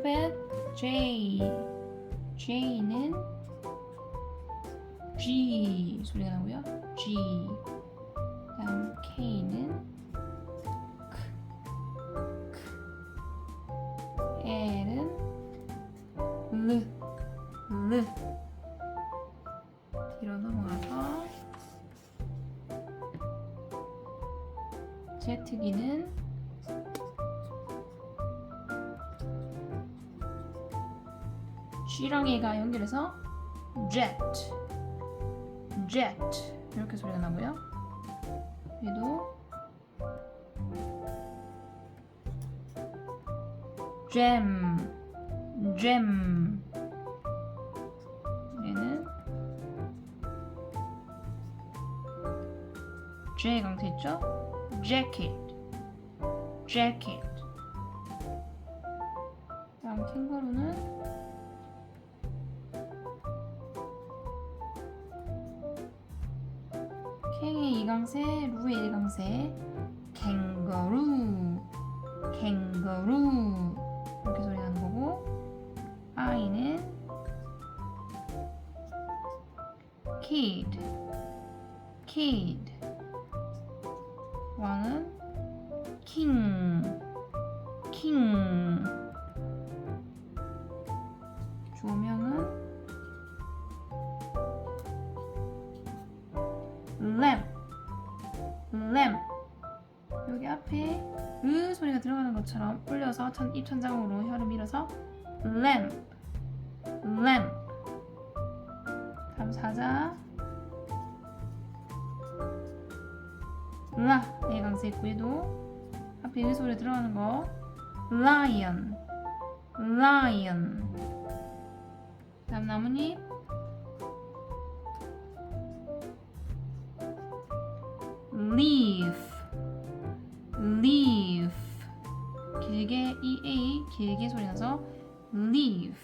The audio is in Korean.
알파벳 J. J는 G 소리가 나고요. G. 다음 K는 K. K. L은 L. L. 뒤로 넘어가서 Z기는 G랑 얘가 연결해서 jet, jet 이렇게 소리가 나고요. 얘도 gem, gem. 얘는 J 강세 있죠? jacket, jacket. 다음 캥거루는 캥의 이강세, 루의 일강세, 캥거루, 캥거루. 이렇게 소리 나는 거고, 아이는 kid, kid. 왕은 king, king. 조명은 lamp, lamp. 여기 앞에 으 소리가 들어가는 것처럼 올려서 천, 입천장으로 혀를 밀어서 lamp, lamp. 다음 사자. 라. 네, 강세 있고 얘도. 앞에 으 소리 들어가는 거. lion, lion. 다음 나뭇잎 leaf, leaf. 길게 이 a 길게 소리 나서 leaf.